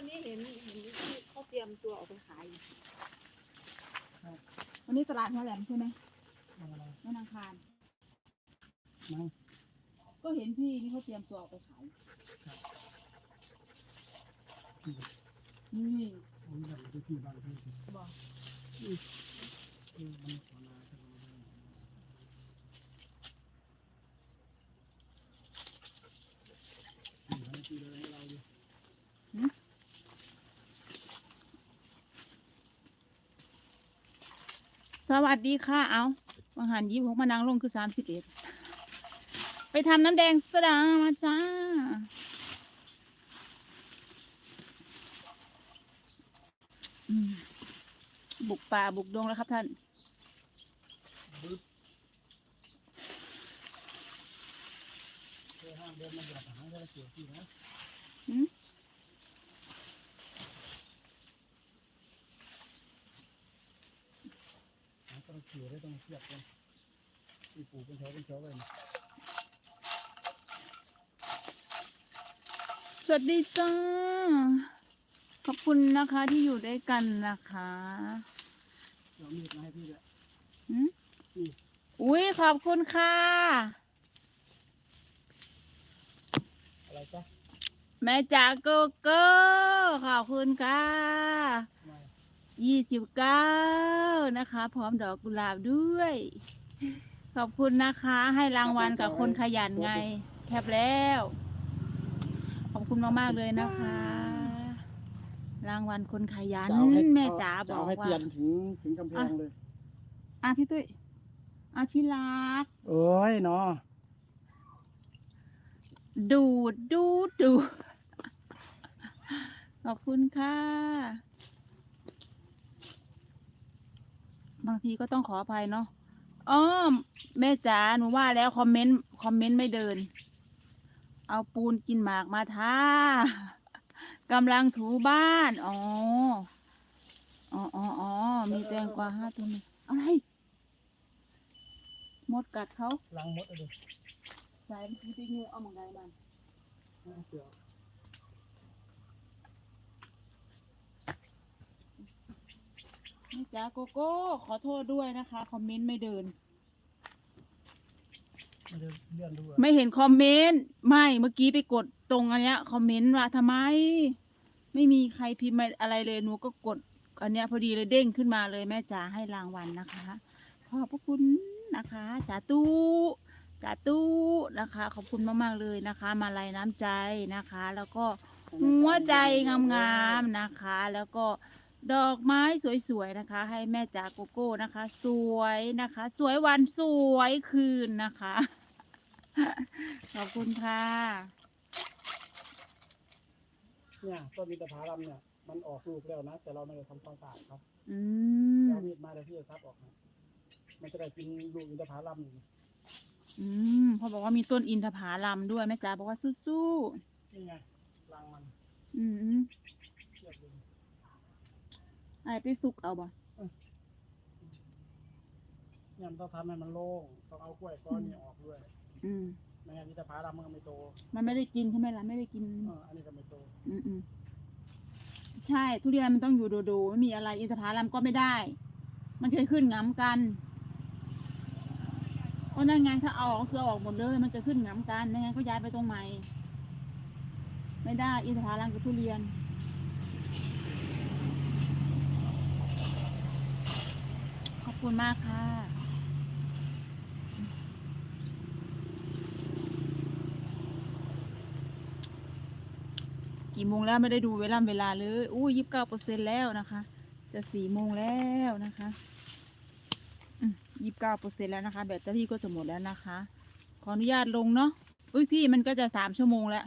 วันนี้เห็นเห็นที่เขาเตรียมตัวออกไปขายอยู่วันนี้ตลาดหัวแหลมใช่ไหมอะไรวันอังคารมั้งก็เห็นพี่นี่เขาเตรียมตัวออกไปขายนี่ผมอยากไปที่บ้านที่บอก เออมันขอลาจังเลยหาที่เลยให้เราอยู่ สวัสดีค่ะเอาวังหันยี่หกมานางลงคือสามสิบเอ็ดไปทำน้ำแดงสดามาจ้าอืมบุกป่าบุกดงแล้วครับท่านบึ๊บเคยห้ามเดินมาหยาบหางได้เสียที่นะ หืม หางต้องเสียได้ต้อง เทียบกันที่ปลูกเป็นแถวเป็นแถวเลยสวัสดีจ้า ขอบคุณนะคะที่อยู่ด้วยกันนะคะเรามีดมาให้พี่แหละหืมอุ้ยขอบคุณค่ะ อะไรจ๊ะแม่จ๋าโกโก้ขอบคุณค่ะมา ยี่สิบเก้านะคะ พร้อมดอกกุหลาบด้วย ขอบคุณนะคะ ให้รางวัลกับคนขยันไง แคบแล้ว ขอบคุณมากๆเลยนะคะ รางวัลคนขยันจะเอาให้แม่จ๋าบจะอกเอาให้ว่าเตียนถึงถึงกำแพงเลย อะพี่ตุ้ยอะที่รัก เอ้ยเนาะดูดดูดดูดขอบคุณค่ะ บางทีก็ต้องขออภัยเนาะอ๋อแม่จ๋าหนูว่าแล้วคอมเมนต์คอมเมนต์ไม่เดิน เอาปูนกินหมากมาทากำลังถูบ้านอ๋ออ๋ออ๋ออ๋อมีแตงกวาห้าตัวนี่อะไรมดกัดเขาลังมดเลยสายมันไปงูเอามังไงมันเสือ แม่ จ๋าโกโก้ ขอโทษด้วยนะคะ คอมเมนต์ไม่เดิน ไม่ได้เลื่อนดูอะไม่เห็นคอมเมนต์ไม่เมื่อกี้ไปกดตรงอันเนี้ยคอมเมนต์ว่าทำไม ไม่มีใครพิมพ์อะไรเลยหนูก็กด อันเนี้ยพอดีเลยเด้งขึ้นมาเลยแม่จ๋าให้รางวัลนะคะ ขอบพระคุณนะคะจ๋าตู้จ๋าตู้นะคะ ขอบคุณมากๆเลยนะคะ มาลัยน้ำใจนะคะ แล้วก็หัวใจงามๆนะคะ แล้วก็ ดอกไม้สวยๆนะคะ ให้แม่จ๋าโกโก้นะคะ สวยนะคะ สวยวันสวยคืนนะคะ ขอบคุณค่ะเนี่ยต้นมิตรภารำเนี่ยมันออกลูกแล้วนะแต่เราไม่ได้ทำความสะอาดครับอืมเรามีดมาเดี๋ยวพี่จะซับออกนะมันจะได้กินลูกมิตรภารำอยู่อืมพอบอกว่ามีต้นอินทผลัมด้วยแม่จ๋าบอกว่าสู้นี่ไงรังมัน ๆอืมเทียบเลย ไอ้ไปสุกเอาบ่เนี่ยมันต้องทำให้มันโล่งต้องเอากล้วยก้อนนี้ออกด้วยอืมไม่งั้นมิตรภารำมันก็ไม่โตมันไม่ได้กินใช่ไหมล่ะไม่ได้กิน เอออันนี้ก็ไม่โตอืมอืมใช่ทุเรียนมันต้องอยู่โดๆไม่มีอะไรอินทผลัมก็ไม่ได้ มันเคยขึ้นง้ำกันก็นั่นไงถ้าเอาออกคือเอาออกหมดเลย มันจะขึ้นง้ำกันนั่นไงก็ย้ายไปตรงใหม่ ไม่ได้อินทผลัมกับทุเรียน ขอบ คุณมากค่ะ กี่โมงแล้วไม่ได้ดูเวลาเวลาเลยอู้ยี่สิบเก้าเปอร์เซ็นแล้วนะคะ จะสี่โมงแล้วนะคะยี่สิบเก้าเปอร์เซ็นแล้วนะคะ แบตเตอรี่ก็จะหมดแล้วนะคะ ขออนุญาตลงเนาะอุ้ยพี่มันก็จะสามชั่วโมงแล้ว